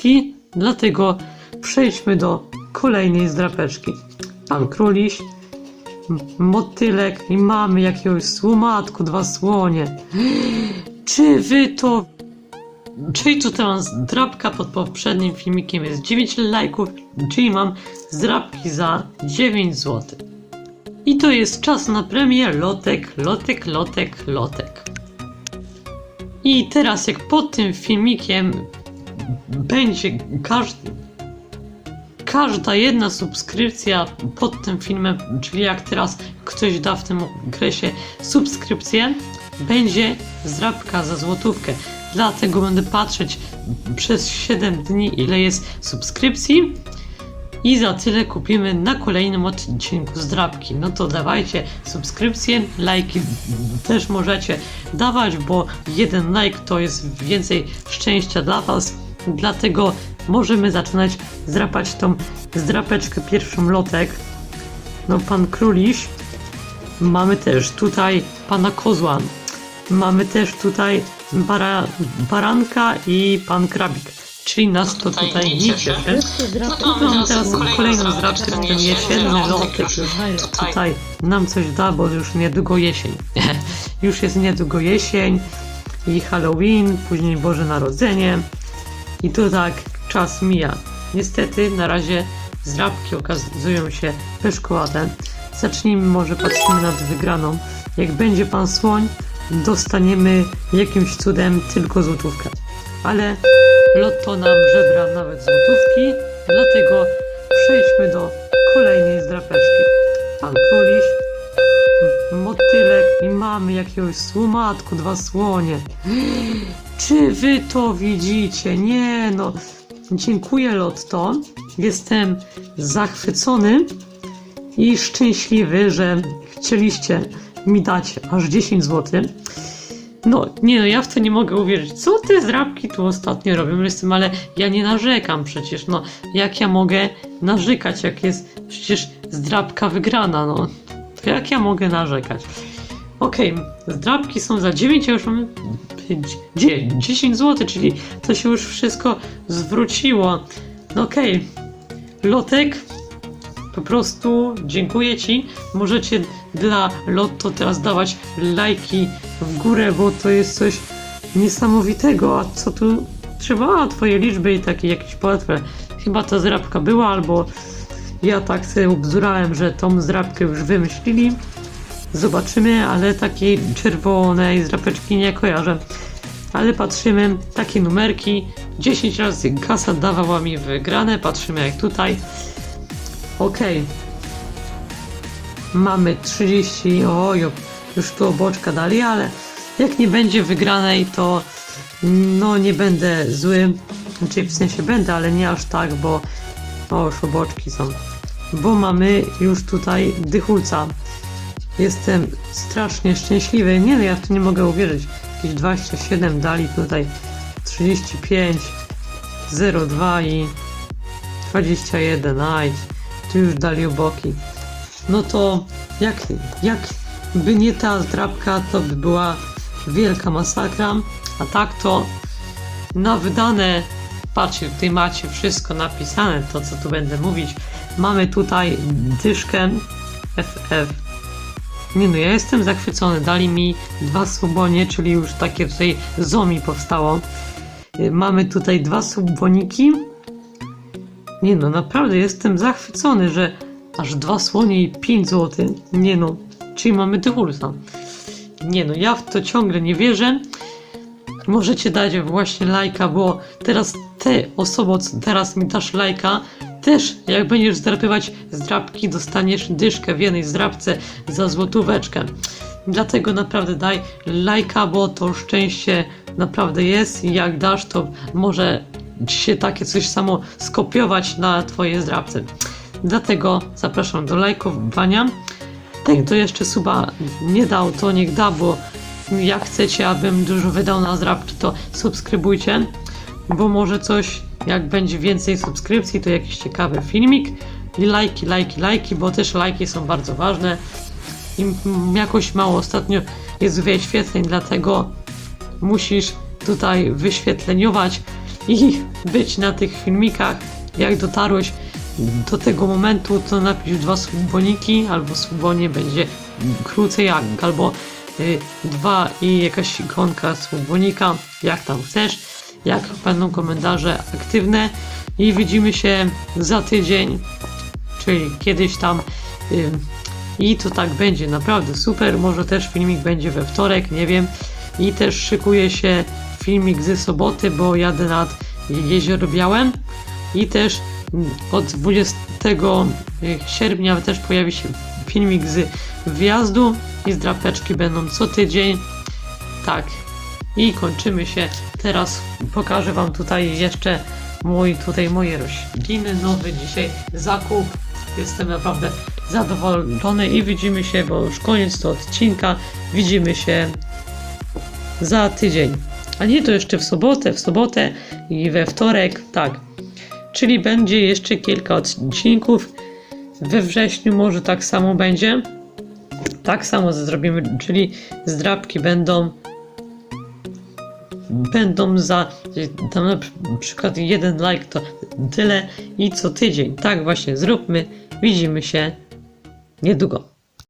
paski, dlatego przejdźmy do kolejnej zdrapeczki. Pan króliś, motylek i mamy jakiegoś słomatku, dwa słonie. Czy wy to... Czyli tu teraz drapka pod poprzednim filmikiem jest 9 lajków, czyli mam zdrapki za 9 zł. I to jest czas na premię lotek, lotek, lotek, lotek. I teraz jak pod tym filmikiem będzie każdy, każda jedna subskrypcja pod tym filmem, czyli jak teraz ktoś da w tym okresie subskrypcję, będzie zdrabka za złotówkę. Dlatego będę patrzeć przez 7 dni ile jest subskrypcji i za tyle kupimy na kolejnym odcinku zdrabki. No to dawajcie subskrypcje, lajki też możecie dawać, bo jeden like to jest więcej szczęścia dla Was. Dlatego możemy zaczynać zdrapać tą zdrapeczkę pierwszą lotek. No pan króliś. Mamy też tutaj pana kozła. Mamy też tutaj bara, baranka i pan krabik. Czyli nas to Tutaj tutaj nie cieszy. No to mamy teraz kolejną zdrabkę, ten ten jesienny lotek. lotek. Tutaj. Tutaj nam coś da, bo już niedługo jesień. już jest niedługo jesień i Halloween, później Boże Narodzenie. I tu tak czas mija. Niestety na razie zdrabki okazują się pyszkowate. Zacznijmy może patrzymy nad wygraną. Jak będzie pan słoń, dostaniemy jakimś cudem tylko złotówkę. Ale lotto nam żebra nawet złotówki, dlatego przejdźmy do kolejnej zdrapeczki. Pan króliś, motylek i mamy jakiegoś słomatku, dwa słonie. Czy wy to widzicie? Nie no. Dziękuję Lotto. Jestem zachwycony i szczęśliwy, że chcieliście mi dać aż 10 zł. No, nie no, ja w to nie mogę uwierzyć. Co te zrabki tu ostatnio robią? Jestem, ale ja nie narzekam przecież, no. Jak ja mogę narzekać, jak jest przecież zdrabka wygrana, no. To jak ja mogę narzekać? Okej, zdrabki są za 9, a już mamy dzie- 10 zł, czyli to się już wszystko zwróciło. No okej, Lotek, po prostu dziękuję Ci. Możecie dla Lotto teraz dawać lajki w górę, bo to jest coś niesamowitego. A co tu trzeba? A, Twoje liczby i takie jakieś łatwe. Chyba ta zrabka była, albo ja tak sobie ubzdurałem, że tą zrabkę już wymyślili. Zobaczymy, ale takiej czerwonej zrapeczki nie kojarzę. Ale patrzymy, takie numerki. 10 razy kasa dawała mi wygrane. Patrzymy jak tutaj. Okej. Mamy 30. Oj, już tu oboczka dali, ale jak nie będzie wygranej, to no nie będę zły. Znaczy w sensie będę, ale nie aż tak, bo o, już oboczki są. Bo mamy już tutaj dychulca. Jestem strasznie szczęśliwy. Nie no, ja w to nie mogę uwierzyć. Jakieś 27 dali tutaj 35, 02 i 21. Aj, tu już dali oboki. No to jak, jak by nie ta zdrabka, to by była wielka masakra. A tak to na wydane, patrzcie, tutaj macie wszystko napisane, to co tu będę mówić. Mamy tutaj dyszkę FF. Nie no, ja jestem zachwycony. Dali mi dwa subonie, czyli już takie tutaj zomi powstało. Y, Mamy tutaj dwa suboniki. Nie no, naprawdę jestem zachwycony, że aż dwa słonie i 5 zł. Nie no, czyli mamy dychulsa. Nie no, ja w to ciągle nie wierzę. Możecie dać właśnie lajka, bo teraz te osoba, co teraz mi dasz lajka, też jak będziesz zdrapywać zdrapki, dostaniesz dyszkę w jednej zdrapce za złotóweczkę. Dlatego naprawdę daj lajka, bo to szczęście naprawdę jest jak dasz, to może ci się takie coś samo skopiować na twoje zdrapce. Dlatego zapraszam do lajkowania. Ten, kto jeszcze suba nie dał, to niech da, bo jak chcecie, abym dużo wydał na zdrabki, to subskrybujcie, bo może coś, jak będzie więcej subskrypcji, to jakiś ciekawy filmik. I lajki, lajki, lajki, bo też lajki są bardzo ważne. I jakoś mało ostatnio jest wyświetleń, dlatego musisz tutaj wyświetleniować i być na tych filmikach. Jak dotarłeś do tego momentu, to napisz dwa słuboniki, albo słubonie będzie krócej, jak, albo y, dwa i jakaś ikonka słubonika, jak tam chcesz, jak będą komentarze aktywne. I widzimy się za tydzień, czyli kiedyś tam y, i to tak będzie naprawdę super, może też filmik będzie we wtorek, nie wiem. I też szykuje się filmik ze soboty, bo jadę nad Jezioro Białe. I też od 20 sierpnia też pojawi się filmik z wjazdu i zdrapeczki będą co tydzień. Tak. I kończymy się. Teraz pokażę wam tutaj jeszcze mój, tutaj moje rośliny, nowy dzisiaj zakup. Jestem naprawdę zadowolony i widzimy się, bo już koniec to odcinka. Widzimy się za tydzień. A nie to jeszcze w sobotę, w sobotę i we wtorek, tak. Czyli będzie jeszcze kilka odcinków. We wrześniu może tak samo będzie. Tak samo zrobimy, czyli zdrabki będą będą za tam na przy- przykład jeden like to tyle i co tydzień. Tak właśnie zróbmy. Widzimy się niedługo.